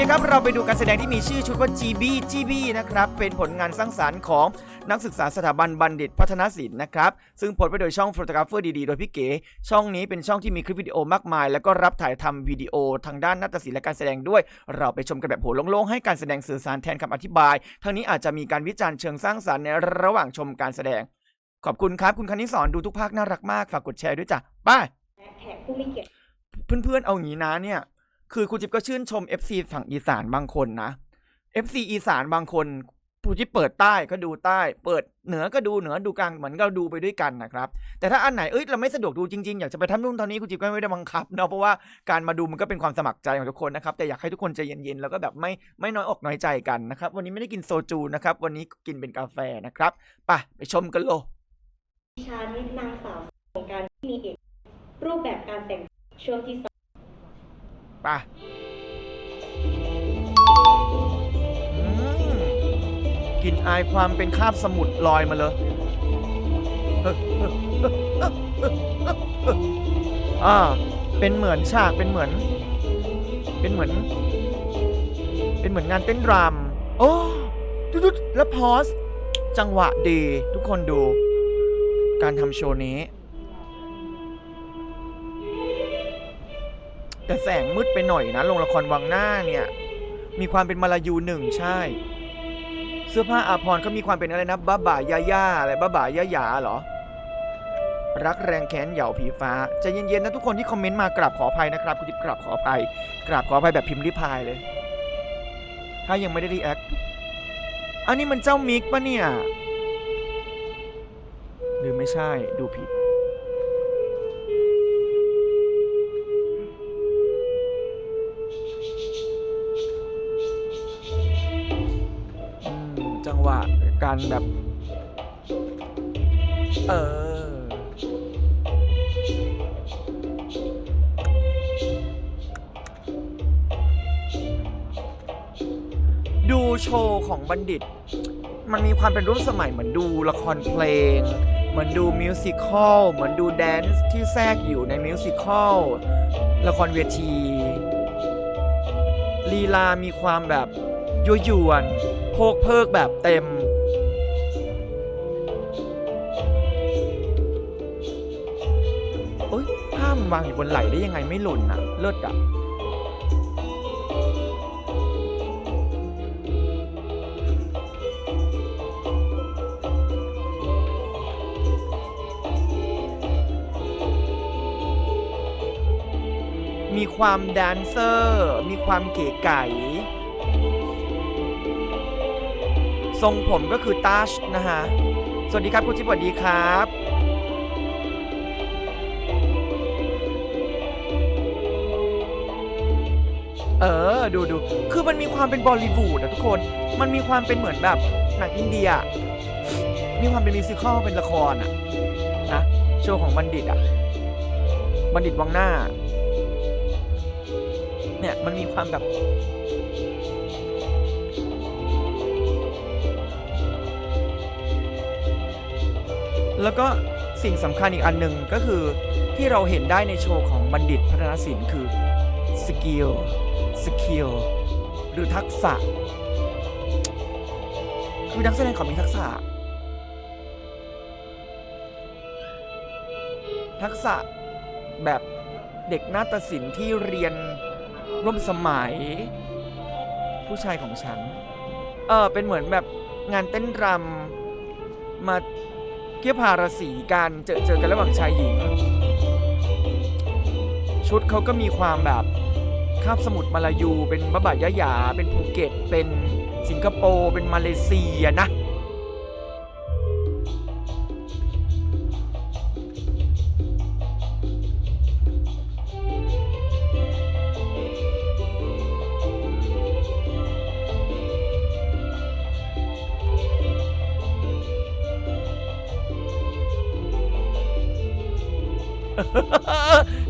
เคครับ เราไปดูการแสดงที่มีชื่อชุดว่า GB GB นะครับ เป็นผลงานสร้างสรรค์ของนักศึกษาสถาบันบัณฑิตพัฒนศิลป์นะครับ ซึ่งโพสต์ไปโดยช่องโฟโตกราฟเฟอร์ดีๆ โดยพี่เก๋ ช่องนี้เป็นช่องที่มีคลิปวิดีโอมากมาย แล้วก็รับถ่ายทำวิดีโอทางด้านนาฏศิลป์และการแสดงด้วย เราไปชมกันแบบหัวโล่งๆ ให้การแสดงสื่อสารแทนคำอธิบาย ทั้งนี้อาจจะมีการวิจารณ์เชิงสร้างสรรค์ในระหว่างชมการแสดง ขอบคุณครับคุณคณิสอนดูทุกภาคน่ารักมากฝากกดแชร์ด้วยจ้ะไปแขกผู้มีเกียรติเพื่อนๆเอางี้นะเนี่ย คือครูจิ๊บก็ชื่นชม FC ฝั่งอีสานบางคนนะ FC อีสานบางคนครูจิ๊บเปิดใต้ก็ดูใต้ เปิดเหนือก็ดูเหนือดูกลางเหมือนเราดูไปด้วยกันนะครับ แต่ถ้าอันไหนเอ้ยเราไม่สะดวกดูจริงๆ อยากจะไปทำนู่นทำนี้ครูจิ๊บก็ไม่ได้บังคับเนาะเพราะว่าการมาดูมันก็เป็นความสมัครใจของทุกคนนะครับแต่อยากให้ทุกคนใจเย็นๆแล้วก็แบบไม่ไม่น้อยอกน้อยใจกันนะครับวันนี้ไม่ได้กินโซจูนะครับวันนี้กินเป็นกาแฟนะครับไปไปชมกันโลดิฉันนางสาวของการที่มีเอกรูปแบบการแต่งช่วงที่สอง ปอืมกลิ่นอายความเป็นคาบสมุทรลอยมาเลยอ่า เป็นเหมือนฉาก เป็นเหมือน เป็นเหมือน เป็นเหมือนงานเต้นรำโอ้ดุดๆแล้วพอส จังหวะดี ทุกคนดู การทำโชว์นี้ แต่แสงมืดไปหน่อยนะโรงละครวังหน้าเนี่ย มีความเป็นมาลายูหนึ่งใช่ เสื้อผ้าอาภรณ์เขามีความเป็นอะไรนะบ้าบ่ายาย่าอะไรบ้าบ่ายายาเหรอ รักแรงแค้นเหย่าผีฟ้าใจะเย็นๆนะทุกคนที่คอมเมนต์มากราบขออภัยนะครับคุณทิพย์กราบขออภัยกราบขออภัยแบบพิมพ์ริพายเลย ถ้ายังไม่ได้รีแอคอันนี้มันเจ้ามิกปะเนี่ย หรือไม่ใช่ดูผิด วะการแบบ เออ ดูโชว์ของบัณฑิต มันมีความเป็นรุ่นสมัยเหมือนดูละครเพลง เหมือนดูมิวสิควลเหมือนดูแดนซ์ที่แทรกอยู่ในมิวสิควลละครเวทีลีลามีความแบบยั่วยวน โพกเพิกแบบเต็ม โอ๊ยผ้ามันวางอยู่บนไหล่ได้ยังไงไม่หล่นอะเลิศอะมีความแดนเซอร์ มีความเก๋ไก๋ ทรงผมก็คือตัชนะฮะ สวัสดีครับคุณจิ๊บสวัสดีครับ เออ ดูดู คือมันมีความเป็นบอลลีวูดอะทุกคน มันมีความเป็นเหมือนแบบหนังอินเดีย มีความเป็นมิวสิคอลเป็นละครอะนะ โชว์ของบัณฑิตอะบัณฑิตวังหน้า เนี่ย มันมีความแบบ แล้วก็สิ่งสำคัญอีกอันหนึ่งก็คือที่เราเห็นได้ในโชว์ของบัณฑิตพัฒนศิลป์คือสกิลสกิลหรือทักษะ คือนักแสดงเขามีทักษะ ทักษะแบบเด็กนาฏศิลป์ที่เรียนร่วมสมัย ผู้ชายของฉัน เออเป็นเหมือนแบบงานเต้นรำมา เกียวพาราสีการเจอเจอกันระหว่างชายหญิง ชุดเขาก็มีความแบบคาบสมุทรมาลายู เป็นบะบะยะหยา เป็นภูเก็ต เป็นสิงคโปร์ เป็นมาเลเซียนะ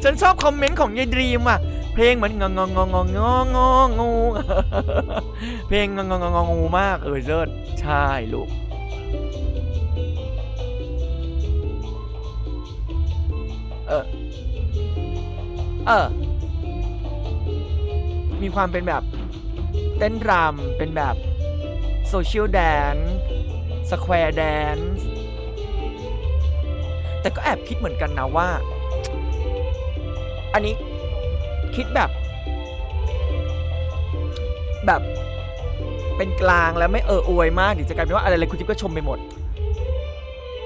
ฉันชอบคอมเมนต์ของยายดรีมอะ เพลงเหมือนงงงงงงงงงูเพลงงงงงงงูมากเออเจิดใช่ลูกเออเออ มีความเป็นแบบ เต้นรำเป็นแบบโซเชียลแดนสแควร์แดนแต่ก็แอบคิดเหมือนกันนะว่า อันนี้คิดแบบ แบบเป็นกลางแล้วไม่เอออวยมากเดี๋ยวจะกลายเป็นว่าอะไรอะไรคุณจิ๊บก็ชมไปหมด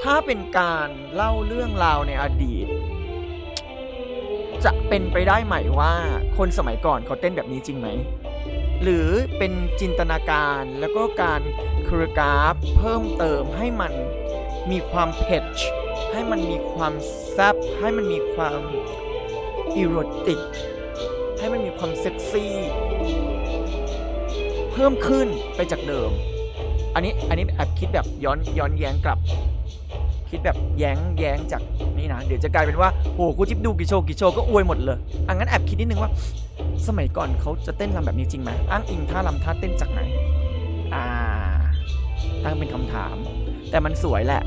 ถ้าเป็นการเล่าเรื่องราวในอดีต จะเป็นไปได้ไหมว่าคนสมัยก่อนเขาเต้นแบบนี้จริงไหม หรือเป็นจินตนาการแล้วก็การคโรกราฟเพิ่มเติมให้มันมีความเผ็ดให้มันมีความแซบให้มันมีความ อีโรติก ให้มันมีความเซ็กซี่ เพิ่มขึ้นไปจากเดิม อันนี้อันนี้แอบคิดแบบย้อนย้อนแย้งกลับ คิดแบบแย้งแย้งจากนี่นะ เดี๋ยวจะกลายเป็นว่าโหกูจิ๊บดูกี่โชว์กี่โชว์ก็อวยหมดเลยอังั้นแอบคิดนิดนึงว่า สมัยก่อนเขาจะเต้นรำแบบนี้จริงไหมอ้างอิงท่ารำท่าเต้นจากไหน อ่า ตั้งเป็นคำถาม แต่มันสวยแหละ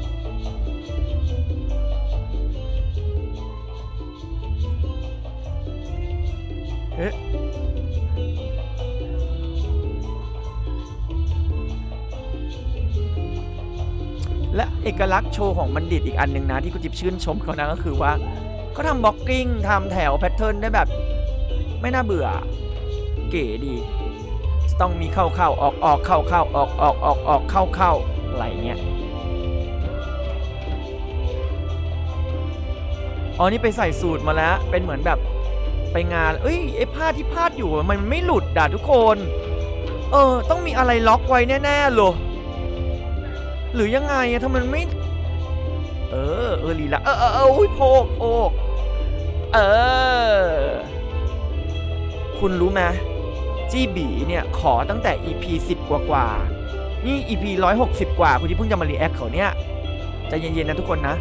เอ๊ะและเอกลักษณ์โชว์ของบัณฑิตอีกอันหนึ่งนะที่คุณจิบชื่นชมเขานะก็คือว่าเขาทำบล็อกกิ้งทำแถวแพทเทิร์นได้แบบ ไม่น่าเบื่อ เก๋ดีจะต้องมีเข้าเข้าออกออกเข้าเข้าออกออกออกออกเข้าเข้าอะไรเงี้ยอ๋อนี่ไปใส่สูตรมาแล้วเป็นเหมือนแบบ ไปงาน เอ้ยไอ้ผ้าที่พาดอยู่มันไม่หลุดด่าทุกคน เออ ต้องมีอะไรล็อกไว้แน่ๆเลยหรือยังไงอะทำไมมันไม่ เออ เออลีละเออเออเอออุ้ยโพกโพกเออ คุณรู้ไหมจี้บีเนี่ยขอตั้งแต่ EP 10 กว่ากว่า นี่ EP 160 กว่าคุณที่เพิ่งจะมารีแอคเขาเนี่ยใจเย็นๆนะทุกคนนะ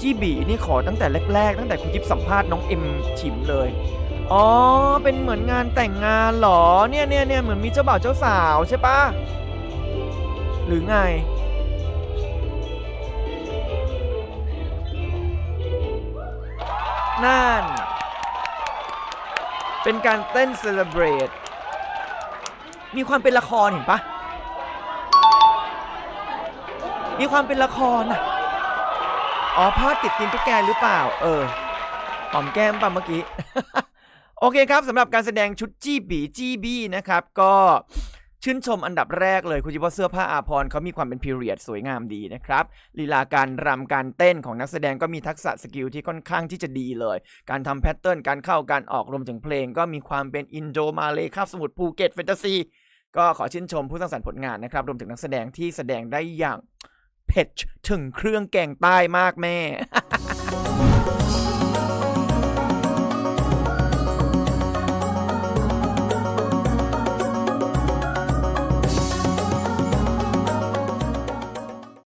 จี้บีนี่ขอตั้งแต่แรก ๆ ตั้งแต่คุณยิบสัมภาษณ์น้องเอ็มฉิมเลย อ๋อ เป็นเหมือนงานแต่งงานเหรอ เนี่ยเนี่ยเนี่ยเหมือนมีเจ้าบ่าวเจ้าสาวใช่ปะหรือไง นั่น เป็นการเต้นเซเลบรตมีความเป็นละครเห็นปะมีความเป็นละครอะ อ๋อผ้าติดตีนตุ๊กแกหรือเปล่า เออหอมแก้มป่ะเมื่อกี้ โอเคครับสำหรับการแสดงชุดจี้บีจี้บี้นะครับ ก็ชื่นชมอันดับแรกเลยคุณจิว่าเสื้อผ้าอาภรเขามีความเป็นพีเรียดสวยงามดีนะครับลีลาการรำการเต้นของนักแสดงก็มีทักษะสกิลที่ค่อนข้างที่จะดีเลย การทำแพทเทิร์นการเข้าการออกรวมถึงเพลง ก็มีความเป็นอินโดมาเลยคาบสมุทรภูเก็ตแฟนตาซีก็ขอชื่นชมผู้สร้างสรรค์ผลงานนะครับรวมถึงนักแสดงที่แสดงได้อย่าง เผ็ดถึงเครื่องแกงใต้มากแม่